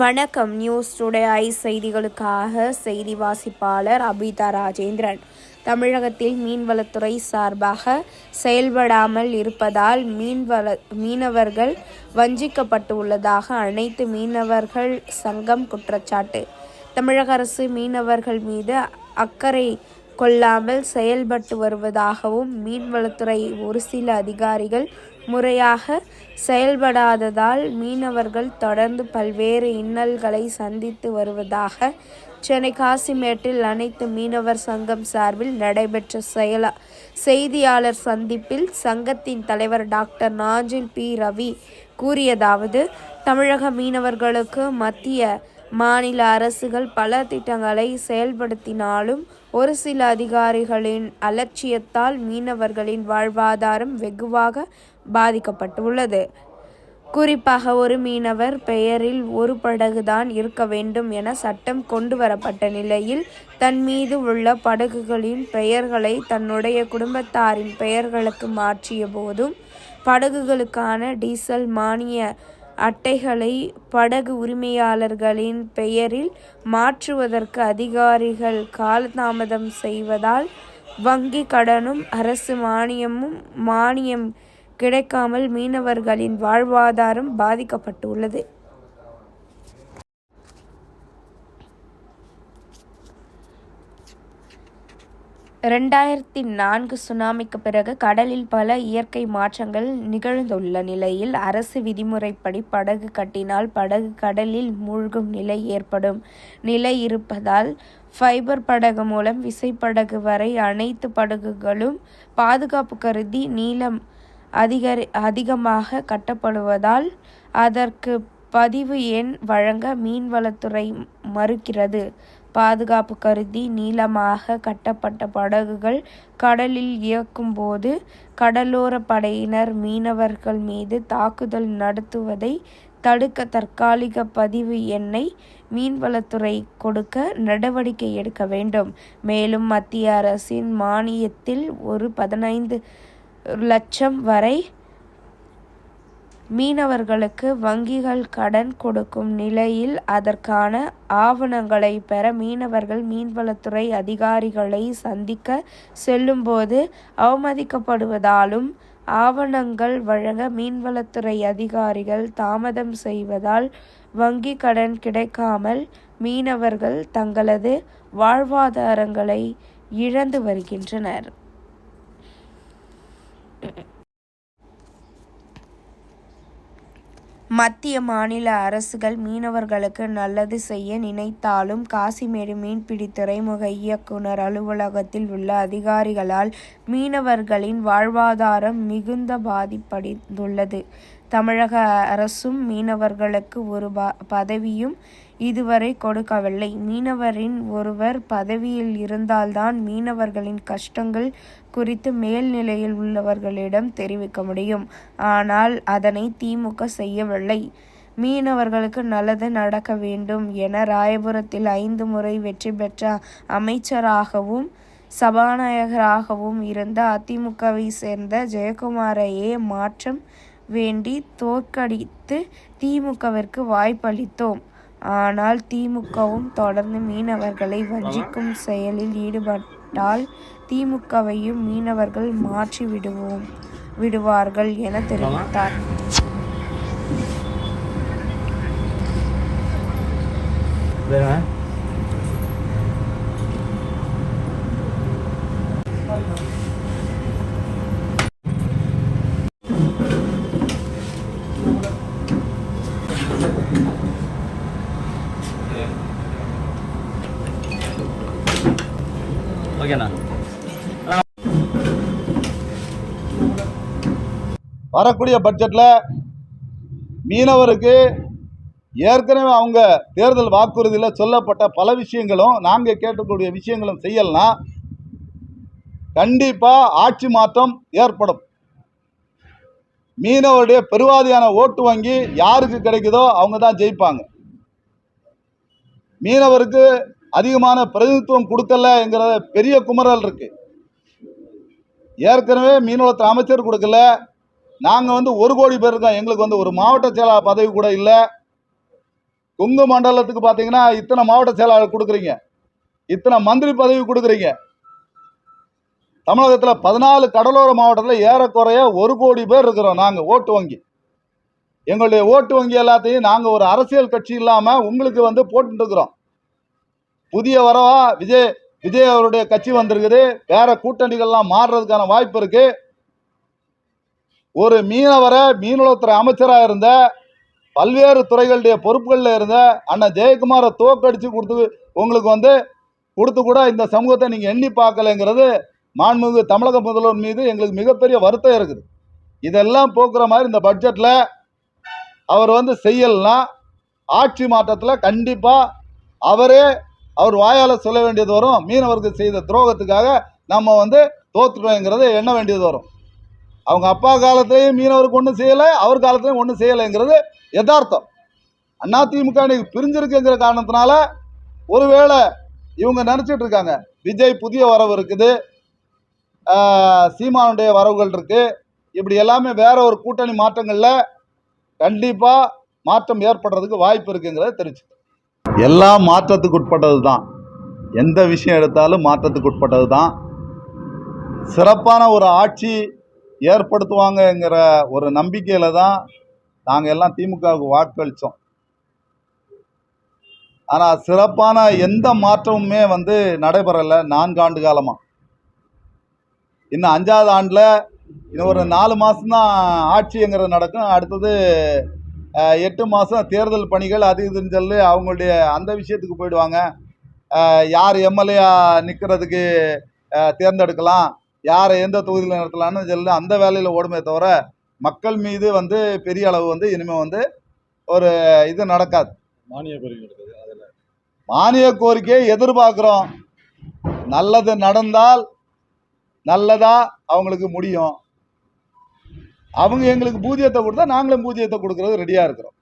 வணக்கம். News today I செய்திகளுக்காக செய்தி வாசிப்பாளர் அபிதா ராஜேந்திரன். தமிழகத்தில் மீன்வளத்துறை சார்பாக செயல்படாமல் இருப்பதால் மீன்வள மீனவர்கள் வஞ்சிக்கப்பட்டுள்ளதாக அனைத்து மீனவர்கள் சங்கம் குற்றச்சாட்டு. தமிழக அரசு மீனவர்கள் மீது அக்கறை கொள்ளாமல் செயல்பட்டு வருவதாகவும் மீன்வளத்துறை ஒரு சில அதிகாரிகள் முறையாக செயல்படாததால் மீனவர்கள் தொடர்ந்து பல்வேறு இன்னல்களை சந்தித்து வருவதாக சென்னை காசிமேட்டில் அனைத்து மீனவர் சங்கம் சார்பில் நடைபெற்ற செயல செய்தியாளர் சந்திப்பில் சங்கத்தின் தலைவர் டாக்டர் நாஞ்சில் பி. ரவி கூறியதாவது தமிழக மீனவர்களுக்கு மத்திய மாநில அரசுகள் பல திட்டங்களை செயல்படுத்தினாலும் ஒரு சில அதிகாரிகளின் அலட்சியத்தால் மீனவர்களின் வாழ்வாதாரம் வெகுவாக பாதிக்கப்பட்டுள்ளது. குறிப்பாக ஒரு மீனவர் பெயரில் ஒரு படகுதான் இருக்க வேண்டும் என சட்டம் கொண்டு வரப்பட்ட நிலையில் தன் மீது உள்ள படகுகளின் பெயர்களை தன்னுடைய குடும்பத்தாரின் பெயர்களுக்கு மாற்றிய போதும் படகுகளுக்கான டீசல் மானிய அட்டைகளை படகு உரிமையாளர்களின் பெயரில் மாற்றுவதற்கு அதிகாரிகள் காலதாமதம் செய்வதால் வங்கி கடனும் அரசு மானியமும் மானியம் கிடைக்காமல் மீனவர்களின் வாழ்வாதாரம் பாதிக்கப்பட்டுள்ளது. ரெண்டாயிரத்தி நான்கு சுனாமிக்கு பிறகு கடலில் பல இயற்கை மாற்றங்கள் நிகழ்ந்துள்ள நிலையில் அரசு விதிமுறைப்படி படகு கட்டினால் படகு கடலில் மூழ்கும் நிலை ஏற்படும். நிலை இருப்பதால் ஃபைபர் படகு மூலம் விசைப்படகு வரை அனைத்து படகுகளும் பாதுகாப்பு கருதி நீளம் அதிகரி அதிகமாக கட்டப்படுவதால் அதற்கு பதிவு எண் வழங்க மீன்வளத்துறை மறுக்கிறது. பாதுகாப்பு கருதி நீளமாக கட்டப்பட்ட படகுகள் கடலில் இயக்கும்போது கடலோர படையினர் மீனவர்கள் மீது தாக்குதல் நடத்துவதை தடுக்க தற்காலிக பதிவு எண்ணை மீன்வளத்துறை கொடுக்க நடவடிக்கை எடுக்க வேண்டும். மேலும் மத்திய அரசின் மானியத்தில் ஒரு பதினைந்து லட்சம் வரை மீனவர்களுக்கு வங்கிகள் கடன் கொடுக்கும் நிலையில் அதற்கான ஆவணங்களை பெற மீனவர்கள் மீன்வளத்துறை அதிகாரிகளை சந்திக்க செல்லும்போது அவமதிக்கப்படுவதாலும் ஆவணங்கள் வழங்க மீன்வளத்துறை அதிகாரிகள் தாமதம் செய்வதால் வங்கி கடன் கிடைக்காமல் மீனவர்கள் தங்களது வாழ்வாதாரங்களை இழந்து வருகின்றனர். மத்திய மாநில அரசுகள் மீனவர்களுக்கு நல்லது செய்ய நினைத்தாலும் காசிமேடு மீன்பிடி துறைமுக இயக்குனர் அலுவலகத்தில் உள்ள அதிகாரிகளால் மீனவர்களின் வாழ்வாதாரம் மிகுந்த பாதிப்படைந்துள்ளது. தமிழக அரசும் மீனவர்களுக்கு ஒரு பதவியும் இதுவரை கொடுக்கவில்லை. மீனவரின் ஒருவர் பதவியில் இருந்தால்தான் மீனவர்களின் கஷ்டங்கள் குறித்து மேல்நிலையில் உள்ளவர்களிடம் தெரிவிக்க முடியும். ஆனால் அதனை திமுக செய்யவில்லை. மீனவர்களுக்கு நல்லது நடக்க வேண்டும் என ராயபுரத்தில் ஐந்து முறை வெற்றி பெற்ற அமைச்சராகவும் சபாநாயகராகவும் இருந்த அதிமுகவை சேர்ந்த ஜெயக்குமாரையே மாற்றம் வேண்டி தோற்கடித்து திமுகவிற்கு வாய்ப்பளித்தோம். ஆனால் திமுகவும் தொடர்ந்து மீனவர்களை வஞ்சிக்கும் செயலில் ஈடுபட்டால் திமுகவையும் மீனவர்கள் மாற்றி விடுவோம் விடுவார்கள் என தெரிவித்தார். ஓகேண்ணா. வரக்கூடிய பட்ஜெட்டில் மீனவருக்கு ஏற்கனவே அவங்க தேர்தல் வாக்குறுதியில் சொல்லப்பட்ட பல விஷயங்களும் நாங்கள் கேட்கக்கூடிய விஷயங்களும் செய்யலைன்னா கண்டிப்பாக ஆட்சி மாற்றம் ஏற்படும். மீனவருடைய பெருவாதியான ஓட்டு வங்கி யாருக்கு கிடைக்குதோ அவங்க தான் ஜெயிப்பாங்க. மீனவருக்கு அதிகமான பிரதிநிதித்துவம் கொடுக்கலங்கிற பெரிய குமரல் இருக்கு. ஏற்கனவே மீனவளத்துறை அமைச்சர் கொடுக்கல. நாங்கள் வந்து ஒரு கோடி பேர் இருக்கோம். எங்களுக்கு வந்து ஒரு மாவட்ட செயலாளர் பதவி கூட இல்லை. கொங்கு மண்டலத்துக்கு பார்த்தீங்கன்னா இத்தனை மாவட்ட செயலாளர் கொடுக்குறீங்க. இத்தனை மந்திரி பதவி கொடுக்குறீங்க. தமிழகத்தில் பதினாலு கடலோர மாவட்டத்தில் ஏறக்குறைய ஒரு கோடி பேர் இருக்கிறோம் நாங்கள் ஓட்டு வங்கி. எங்களுடைய ஓட்டு வங்கி எல்லாத்தையும் நாங்கள் ஒரு அரசியல் கட்சி இல்லாமல் உங்களுக்கு வந்து போட்டுருக்குறோம் புதிய வரவா? விஜய் விஜய் அவருடைய கட்சி வந்திருக்குது. வேற கூட்டணிகள்லாம் மாறுறதுக்கான வாய்ப்பு இருக்கு. ஒரு மீனவரை மீனவத்துறை அமைச்சராக இருந்த பல்வேறு துறைகளுடைய பொறுப்புகளில் இருந்த அண்ணன் ஜெயக்குமாரை தோக்கடிச்சு கொடுத்து உங்களுக்கு வந்து கொடுத்து கூட இந்த சமூகத்தை நீங்கள் எண்ணி பார்க்கலைங்கிறது மாண்புமிகு தமிழக முதல்வர் மீது எங்களுக்கு மிகப்பெரிய வருத்தம் இருக்குது. இதெல்லாம் போக்குற மாதிரி இந்த பட்ஜெட்டில் அவர் வந்து செய்யலைன்னா ஆட்சி மாற்றத்தில் கண்டிப்பாக அவரே அவர் வாயால் சொல்ல வேண்டியது வரும். மீனவருக்கு செய்த துரோகத்துக்காக நம்ம வந்து தோத்துட்டோங்கிறத எண்ண வேண்டியது வரும். அவங்க அப்பா காலத்திலையும் மீனவருக்கு ஒன்றும் செய்யலை அவர் காலத்திலையும் ஒன்றும் செய்யலைங்கிறது யதார்த்தம். அதிமுக இன்னைக்கு பிரிஞ்சிருக்குங்கிற காரணத்தினால ஒருவேளை இவங்க நினச்சிட்டு இருக்காங்க. விஜய் புதிய வரவு இருக்குது. சீமானுடைய வரவுகள் இருக்குது இப்படி எல்லாமே வேற ஒரு கூட்டணி மாற்றங்களில் கண்டிப்பாக மாற்றம் ஏற்படுறதுக்கு வாய்ப்பு இருக்குங்கிறத தெரிவிச்சுக்கோங்க எல்லாம் மாற்றத்துக்கு உட்பட்டது தான் எந்த விஷயம் எடுத்தாலும் மாற்றத்துக்கு உட்பட்டது தான் சிறப்பான ஒரு ஆட்சி ஏற்படுத்துவாங்கங்கிற ஒரு நம்பிக்கையில் தான் நாங்கள் எல்லாம் திமுகவுக்கு வாக்களித்தோம் ஆனால் சிறப்பான எந்த மாற்றமுமே வந்து நடைபெறலை நான்காண்டு காலமாக இன்னும் அஞ்சாவது ஆண்டில் இன்னும் ஒரு நாலு மாதம்தான் ஆட்சிங்கிறது நடக்கும். அடுத்தது எட்டு மாதம் தேர்தல் பணிகள் அது இதுன்னு சொல்லி அவங்களுடைய அந்த விஷயத்துக்கு போயிடுவாங்க. யார் எம்எல்ஏ நிற்கிறதுக்கு தேர்ந்தெடுக்கலாம் யாரை எந்த தொகுதியில் நடத்தலாம்னு சொல்லி அந்த வேலையில் ஓடுமே தவிர மக்கள் மீது வந்து பெரிய அளவு வந்து இனிமேல் வந்து ஒரு இது நடக்காது. மானிய கோரிக்கை மானிய கோரிக்கையை எதிர்பார்க்குறோம். நல்லது நடந்தால் நல்லதா அவங்களுக்கு முடியும். அவங்க எங்களுக்கு பூஜ்ஜியத்தை கொடுத்தா நாங்களும் பூஜ்ஜியத்தை கொடுக்கறது ரெடியாக இருக்கிறோம்.